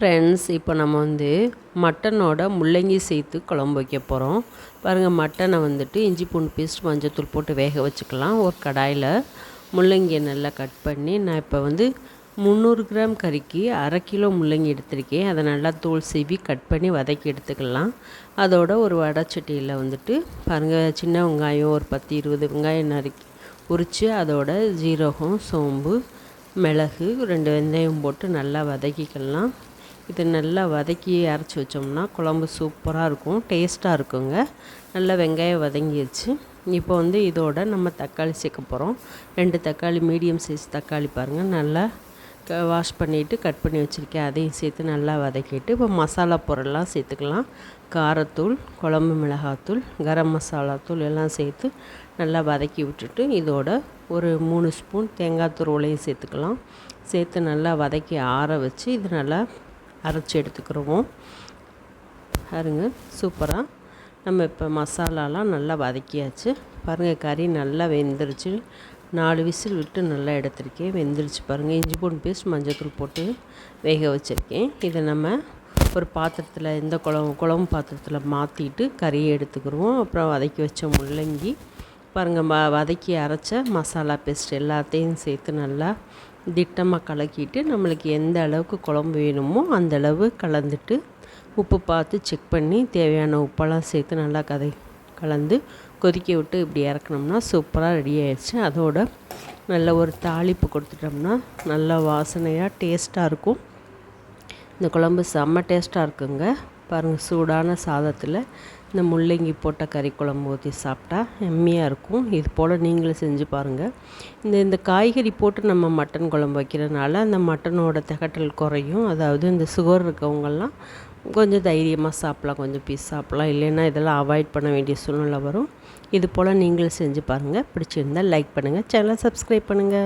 Friends இப்போ நம்ம வந்து மட்டனோட முள்ளங்கி சேர்த்து குழம்பு வைக்க போகிறோம் பாருங்கள் மட்டனை வந்துட்டு இஞ்சி பூண்டு பேஸ்ட் மஞ்சத்தூள் போட்டு வேக வச்சுக்கலாம். ஒரு கடாயில் முள்ளங்கியை நல்லா கட் பண்ணி நான் இப்போ வந்து முந்நூறு கிராம் கறிக்கு அரை கிலோ முள்ளங்கி எடுத்திருக்கேன். அதை நல்லா தோல் சீவி கட் பண்ணி வதக்கி எடுத்துக்கலாம். அதோட ஒரு வடைச்சட்டியில் வந்துட்டு பாருங்கள் சின்ன வெங்காயம் ஒரு பத்து இருபது வெங்காயம் நறுக்கி உரித்து அதோட ஜீரகம் சோம்பு மிளகு ரெண்டு வெந்தயம் போட்டு நல்லா வதக்கிக்கலாம். இது நல்லா வதக்கி அரைச்சி வச்சோம்னா குழம்பு சூப்பராக இருக்கும் டேஸ்ட்டாக இருக்குங்க. நல்லா வெங்காயம் வதங்கிடுச்சு இப்போ வந்து இதோட நம்ம தக்காளி சேர்க்க போகிறோம் ரெண்டு தக்காளி மீடியம் சைஸ் தக்காளி பாருங்கள் நல்லா க வாஷ் பண்ணிவிட்டு கட் பண்ணி வச்சுருக்கேன். அதையும் சேர்த்து நல்லா வதக்கிட்டு இப்போ மசாலா பொருள்லாம் சேர்த்துக்கலாம். காரத்தூள் குழம்பு மிளகாத்தூள் கரம் மசாலா தூள் எல்லாம் சேர்த்து நல்லா வதக்கி விட்டுட்டு இதோட ஒரு மூணு ஸ்பூன் தேங்காய் துருவலையும் சேர்த்துக்கலாம். சேர்த்து நல்லா வதக்கி ஆற வச்சு இது நல்லா அரைச்சி எடுத்துக்கிடுவோம் பாருங்க சூப்பராக நம்ம இப்போ மசாலாலாம் நல்லா வதக்கியாச்சு. பாருங்கள் கறி நல்லா வெந்துருச்சு. நாலு விசில் விட்டு நல்லா எடுத்திருக்கேன். வெந்துருச்சு பாருங்கள் இஞ்சி பூண்டு பேஸ்ட் மஞ்சத்தூள் போட்டு வேக வச்சுருக்கேன். இதை நம்ம ஒரு பாத்திரத்தில் எந்த குழம்பு குழம்பு பாத்திரத்தில் மாற்றிட்டு கறியை எடுத்துக்கிடுவோம் அப்புறம் வதக்கி வச்ச முள்ளங்கி பாருங்கள் வதக்கி அரைச்ச மசாலா பேஸ்ட் எல்லாத்தையும் சேர்த்து நல்லா திட்டமாக கலக்கிட்டு நம்மளுக்கு எந்த அளவுக்கு குழம்பு வேணுமோ அந்த அளவு கலந்துட்டு உப்பு பார்த்து செக் பண்ணி தேவையான உப்பெல்லாம் சேர்த்து நல்லா கதை கலந்து கொதிக்க விட்டு இப்படி இறக்குனோம்னா சூப்பராக ரெடி ஆயிடுச்சு. அதோட நல்ல ஒரு தாளிப்பு கொடுத்துட்டோம்னா நல்லா வாசனையாக டேஸ்ட்டாக இருக்கும். இந்த குழம்பு செம்ம டேஸ்ட்டாக இருக்குங்க. பாருங்கள் சூடான சாதத்தில் இந்த முள்ளங்கி போட்ட கறி குழம்பு ஊற்றி சாப்பிட்டா எம்மியாக இருக்கும். இது போல் நீங்களும் செஞ்சு பாருங்கள் இந்த இந்த காய்கறி போட்டு நம்ம மட்டன் குழம்பு வைக்கிறதுனால அந்த மட்டனோட திகட்டல் குறையும். அதாவது இந்த சுகர் இருக்கவங்கெல்லாம் கொஞ்சம் தைரியமாக சாப்பிட்லாம் கொஞ்சம் பீஸ் சாப்பிட்லாம். இல்லைன்னா இதெல்லாம் அவாய்ட் பண்ண வேண்டிய சூழ்நிலை வரும். இது போல் நீங்களும் செஞ்சு பாருங்கள் பிடிச்சிருந்தால் லைக் பண்ணுங்கள் சேனலை சப்ஸ்கிரைப் பண்ணுங்கள்